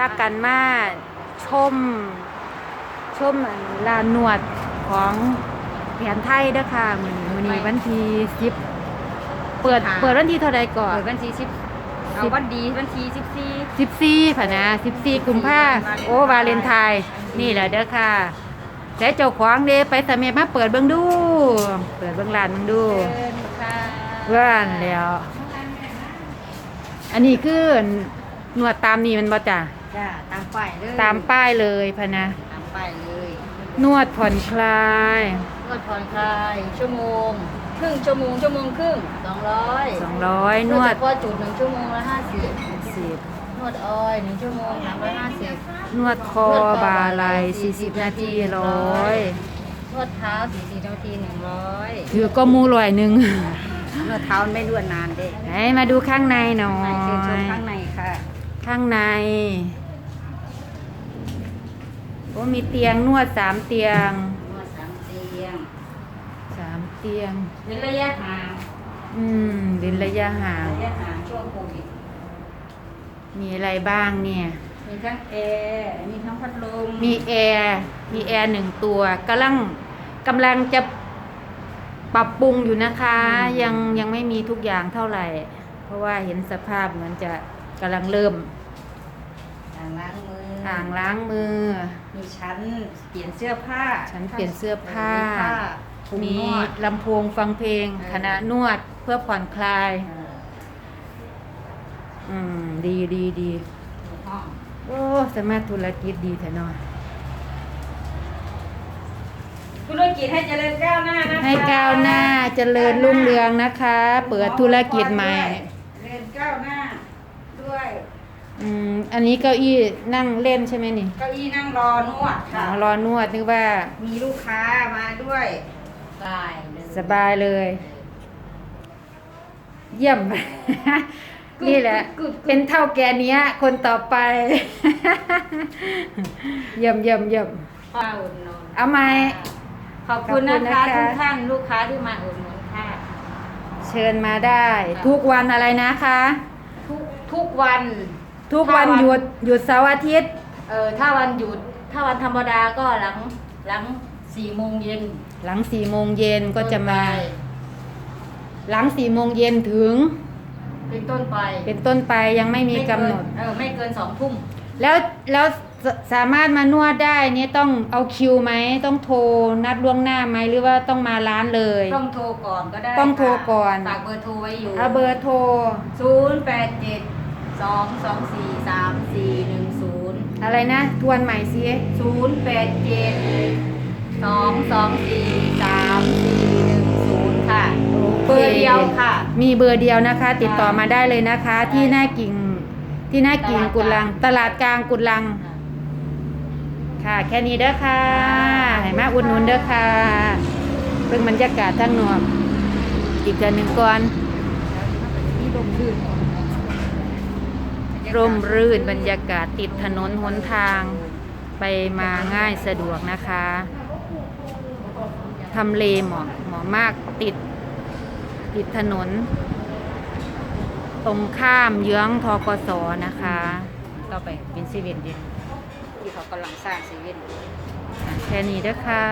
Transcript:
พากันมาชม ชมอันลานนวดของแผนไทยเด้อค่ะมื้อนี้มื้อนี้วันที่10เปิดเปิดวันที่เท่าใดก่อนเปิดวันที่สิบเอาวันดีวันที่สิบสี่14ผ่ะนะ14กุมภาโอ้วาเลนไทน์นี่แหละเด้อค่ะแต่เจ้าของเด้ไปสมัยมาเปิดเบิ่งดู เปิดเบิ่งร้านเบิ่งดูเชิญค่ะเพื่อนแล้ว อันนี้คือนวดตามนี่มันบ่จ้ะ จ้าตามป้ายเลยตามป้ายเลยพะนะ ตามป้ายเลยนวดผ่อนคลาย นวดผ่อนคลาย ชั่วโมง ครึ่งชั่วโมงชั่วโมงครึ่งสองร้อย200นวดเฉพาะจุดหนึ่งชั่วโมงละห้าสิบ10นวดออยหนึ่งชั่วโมงสามร้อยห้าสิบนวดคอบ่าไหล่40นาทีร้อยนวดเท้าสี่สิบนาทีหนึ่งร้อยถือก็มูลอยหนึ่งนวดเท้ามันไม่นวดนานเด้ไหนมาดูข้างในหน่อไปเชิญชมยข้างในค่ะ ข้างใน โอ้มีเตียงนวดสามเตียงนวดสามเตียงสามเตียงเว้นระยะห่างอืมเดินระยะห่างระยะห่างช่วงโควิดมีอะไรบ้างเนี่ย มีทั้งแอร์มีทั้งพัดลมมีแอร์มีแอร์หนึ่งตัวกำลังกำลังจะปรับปรุงอยู่นะคะ ยังยังไม่มีทุกอย่างเท่าไหร่ เพราะว่าเห็นสภาพเหมือนจะกำลังเริ่มอ่างล้างมือ อ่างล้างมือ มีชั้นเปลี่ยนเสื้อผ้าชั้นเปลี่ยนเสื้อผ้า มีผ้าคลุมีนวดลำโพงฟังเพลงเออคณะนวดเพื่อผ่อนคลายเอออืม ดีดีดีมีห้องโอ้สามารถธุรกิจดีแท้เนอนธุรกิจให้เจริญก้าวหน้านะคะให้ก้าวหน้าเจริญรุ่งเรืองนะคะ เปิดธุรกิจใหม่ เจริญก้าวหน้า ด้วย อืมอันนี้เก้าอี้นั่งเล่นใช่ไหมนี่เก้าอี้นั่งรอนวดอ๋ค่ะอรอนวดนึกว่ามีลูกค้ามาด้วยได้สบายเลย เยี่ยม นี่แหละเป็นเท่าแกเนี้ย คนต่อไป เยี่ยมเยี่ยมเยี่ยม ป้าอุดหนุนเอาไหม ขอบคุณนะขอบคุณคะนะคะทุกท่านลูกค้าที่มาอุดหนุนค่ะ เชิญมาได้ ทุกวันอะไรนะคะ ทุกทุกวัน ทุกวันถ้าวันหยุดหยุดเสาร์อาทิตย์ เออถ้าวันหยุดถ้าวันธรรมดาก็หลังหลังสี่โมงเย็นหลังสี่โมงเย็นก็จะมาต้นไปหลังสี่โมงเย็นถึง เป็นต้นไปเป็นต้นไปยังไม่มีกำหนด เออไม่เกินสองทุ่มแล้วแล้วสสามารถมานวดได้เนี่ยต้องเอาคิวไหมต้องโทรนัดล่วงหน้าไหมหรือว่าต้องมาร้านเลย ต้องโทรก่อนก็ได้ต้องโทรก่อน ฝากเบอร์โทรไว้อยู่เอาเบอร์โทร ศูนย์แปดเจ็ด สองสองสี่สามสี่หนึ่งศูนย์อะไรนะ ทวนใหม่สิศูนย์แปดเจ็ดสองสองสี่สามสี่หนึ่งศูนย์ค่ะเบอร์เดียวค่ะ มีเบอร์เดียวนะคะ ติดต่อมาได้เลยนะคะ ที่หน้ากิ่งที่หน้ากิ่งกุดลัง ตลาดกลางกุดลัง ค่ะ แค่นี้เด้อค่ะให้มาอุดหนุนเด้อค่ะเพิ่งบรรยากาศทั้งนอกอีกเดือนหนึ่งก่อนนี่ลมลื่น ร่มรื่นบรรยากาศติดถนนหนทางไปมาง่ายสะดวกนะคะทำเลเหมาะเหมาะมากติด ติดถนน ตรงข้ามเยื้องทกสนะคะเราไปเป็นซีเว่นดิที่เขากำลังสร้างซีเว่นแค่นี้เด้อค่ะ